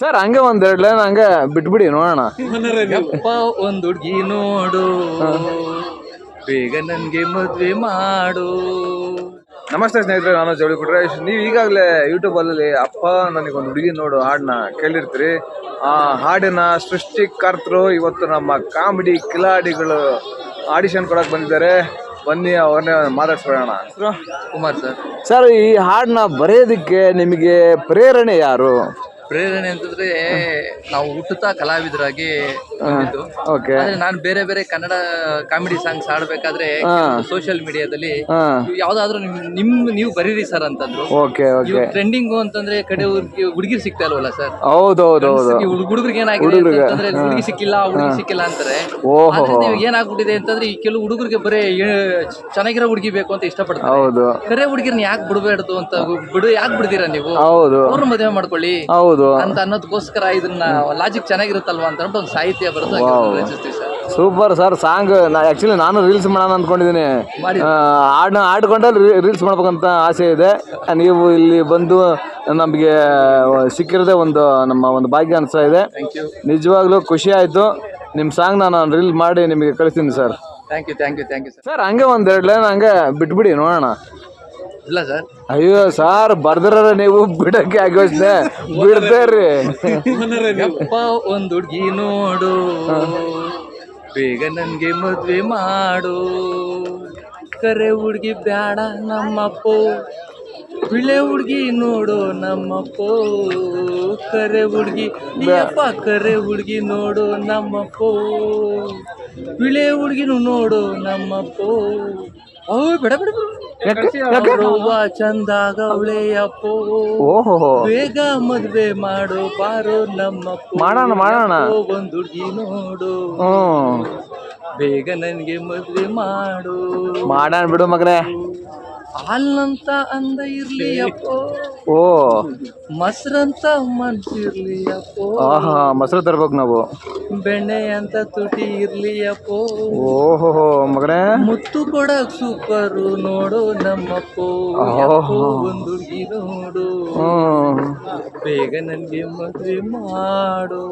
Sir ಹಂಗೆ ಒಂದ್ ಎರಡ್ ಲೈನ್ ಹಂಗೆ ಬಿಟ್ಬಿಡಿ ನೋಡೋಣ. ಯಪ್ಪ ಒಂದ್ ಹುಡ್ಗಿ ನೋಡು. ಬೇಗ ನನ್ಗೆ ಮದ್ವೆ ಮಾಡು. ನಮಸ್ತೆ ಸ್ನೇಹಿತರೆ ನಾನು ಜವಳಿ ಕೊಟ್ರೆ ನೀವು ಈಗಾಗಲೇ ಯೂಟ್ಯೂಬ್ ಅಲ್ಲಿ ಅಪ್ಪ ನನಗೊಂದು ಹುಡುಗಿ ನೋಡು ಹಾಡನ್ನ ಕೇಳಿರ್ತೀರಿ. ಆ ಹಾಡಿನ ಸೃಷ್ಟಿಕರ್ತರು ಇವತ್ತು ನಮ್ಮ ಕಾಮಿಡಿ ಕಿಲಾಡಿಗಳು ಆಡಿಷನ್ ಕೊಡಕ್ಕೆ ಬಂದಿದ್ದಾರೆ. ಬನ್ನಿ ಅವ್ರನ್ನೇ ಮಾತಾಡ್ಸ್ಬಿಡೋಣ ಕುಮಾರ್ ಸರ್. ಸರ್ ಈ ಹಾಡನ್ನ ಬರೆಯೋದಕ್ಕೆ ನಿಮಗೆ ಪ್ರೇರಣೆ ಯಾರು? ಪ್ರೇರಣೆ ಅಂತಂದ್ರೆ ನಾವು ಹುಟ್ಟುತ್ತಾ ಕಲಾವಿದರಾಗಿ ಬಂದಿದ್ದು. ಓಕೆ ಆದ್ರೆ ನಾನು ಬೇರೆ ಬೇರೆ ಕನ್ನಡ ಕಾಮಿಡಿ ಸಾಂಗ್ಸ್ ಆಡ್ಬೇಕಾದ್ರೆ ಸೋಷಿಯಲ್ ಮೀಡಿಯಾದಲ್ಲಿ ಯಾವ್ದಾದ್ರು ನಿಮ್ ನಿಮ್ ನೀವು ಬರೀರಿ ಸರ್ ಅಂತಂದ್ರು. ಓಕೆ ಓಕೆ ಟ್ರೆಂಡಿಂಗು ಅಂತಂದ್ರೆ ಕಡೆ ಹುಡುಗಿರ್ ಸಿಗ್ತಾ ಇಲ್ವಲ್ಲ ಸರ್ ಹುಡುಗರಿಗೆ ಏನಾಗಿದೆ ಅಂತಂದ್ರೆ ಹುಡುಗಿ ಸಿಕ್ಕಿಲ್ಲ ಹುಡುಗಿ ಸಿಕ್ಕಿಲ್ಲ ಅಂತಾರೆ. ಓಹೋ. ಏನಾಗ್ಬಿಟ್ಟಿದೆ ಅಂತಂದ್ರೆ ಈ ಕೆಲವು ಹುಡುಗರಿಗೆ ಬರೀ ಏ- ಚೆನ್ನಾಗಿರೋ ಹುಡುಗಿ ಬೇಕು ಅಂತ ಇಷ್ಟಪಡ್ತಾರೆ. ಹೌದು. ಕರೆ ಹುಡುಗಿರ್ನ ಯಾಕೆ ಬಿಡಬೇಡ್ದು ಅಂತ ಬಿಡು ಯಾಕೆ ಬಿಡ್ತೀರಾ ನೀವು? ಹೌದು. ಅವ್ರನ್ನ ಮದುವೆ ಮಾಡ್ಕೊಳ್ಳಿ. ಹೌದು ಅಂತ ಅನ್ನೋದಕ್ಕೋಸ್ಕರ ಇದನ್ನ ಲಾಜಿಕ್ ಚೆನ್ನಾಗಿರುತ್ತಲ್ವಾ ಅಂತ ಅಂದ್ಬಿಟ್ಟು ಒಂದು ಸಾಹಿತ್ಯ ಬರುತ್ತೆ ರಚಿಸ್ತೀವಿ ಸರ್. ಸೂಪರ್ ಸರ್ ಸಾಂಗ್ ನಾ ಆಕ್ಚುಲಿ ನಾನು ರೀಲ್ಸ್ ಮಾಡೋಣ ಅಂದ್ಕೊಂಡಿದ್ದೀನಿ ಮಾಡಿ. ಆ, ಹಾಡ್ನ ಹಾಡ್ಕೊಂಡಲ್ಲಿ ರೀಲ್ಸ್ ಮಾಡ್ಬೇಕಂತ ಆಸೆ ಇದೆ. ನೀವು ಇಲ್ಲಿ ಬಂದು ನಮಗೆ ಸಿಕ್ಕಿರೋದೇ ಒಂದು ನಮ್ಮ ಒಂದು ಭಾಗ್ಯ ಅನಿಸ್ತಾ ಇದೆ. ಥ್ಯಾಂಕ್ ಯು ನಿಜವಾಗ್ಲೂ ಖುಷಿ ಆಯಿತು. ನಿಮ್ಮ ಸಾಂಗ್ ನಾನು ರೀಲ್ ಮಾಡಿ ನಿಮಗೆ ಕಳಿಸ್ತೀನಿ sir. Thank you thank you thank you sir sir ಹಂಗೆ ಒಂದು ಎರಡು ಲೈನ್ ಹಂಗೆ ಬಿಟ್ಬಿಡಿ ನೋಡೋಣ. ಇಲ್ಲ ಸರ್. ಅಯ್ಯೋ ಸರ್ ಬರ್ದ್ರ ನೀವು ಬಿಡಕ್ಕೆ ಆಗೋಷ್ಟೇ ಬಿಡ್ತೇರಿ ಯಪ್ಪ ಒಂದ್ ಹುಡ್ಗಿ ನೋಡು. ಬೇಗ ನನ್ಗೆ ಮದ್ವೆ ಮಾಡು. ಕರೆ ಹುಡ್ಗಿ ಬ್ಯಾಡ ನಮ್ಮಪ್ಪೋ. ಬಿಳೆ ಹುಡ್ಗಿ ನೋಡು ನಮ್ಮಪ್ಪ. ಕರೆ ಹುಡ್ಗಿ ಯಪ್ಪ ಕರೆ ಹುಡ್ಗಿ ನೋಡು ನಮ್ಮಪ್ಪ. ಬಿಳೆ ಹುಡ್ಗಿನು ನೋಡು ನಮ್ಮಪ್ಪ. ಓ ಬಿಡ ಬೇಡ. ಅವ್ವ ಚಂದಾಗ ಅವಳೆಯಪ್ಪೋ ಓಹೋ. ಬೇಗ ಮದ್ವೆ ಮಾಡು ಬಾರೋ ನಮ್ಮ ಮಾಡೋಣ, ಮಾಡೋಣ. ಒಂದು ಹುಡುಗಿ ನೋಡು. ಹ್ಞೂ ಬೇಗ ನನ್ಗೆ ಮದ್ವೆ ಮಾಡು. ಮಾಡೋಣ ಬಿಡು ಮಗನೇ. ಹಾಲ್ನಂತ ಅಂದ ಇರ್ಲಿ ಅಪ್ಪೋ ಓ. ಮೊಸರಂತ ಮನ್ಸಿರ್ಲಿ ಅಪ್ಪೋ ಆಹಾ ಮೊಸರು ತರ್ಬೇಕು ನಾವು. ಬೆಣ್ಣೆ ಅಂತ ತುಟಿ ಇರ್ಲಿ ಅಪ್ಪೋ ಓಹೋ ಮಗನೇ. ಮುತ್ತು ಕೊಡಕ್ ಸೂಪರು ನೋಡು ನಮ್ಮಪ್ಪೋ. ಯಪ್ಪೋ ಒಂದು ಹುಡ್ಗಿ ನೋಡು. ಹ್ಮ್. ಬೇಗ ನನ್ಗೆ ಮದ್ವೆ ಮಾಡು.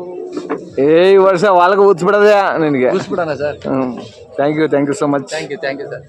ಏ ಈ ವರ್ಷ ವಾಲ್ಗ ಊದ್ಸ್ಬಿಡೋದೆ ನಿನಗೆ. ಬಿಡಿಸ್ಬಿಡೋಣ sir. Hmm. Thank you thank you so much thank you thank you sir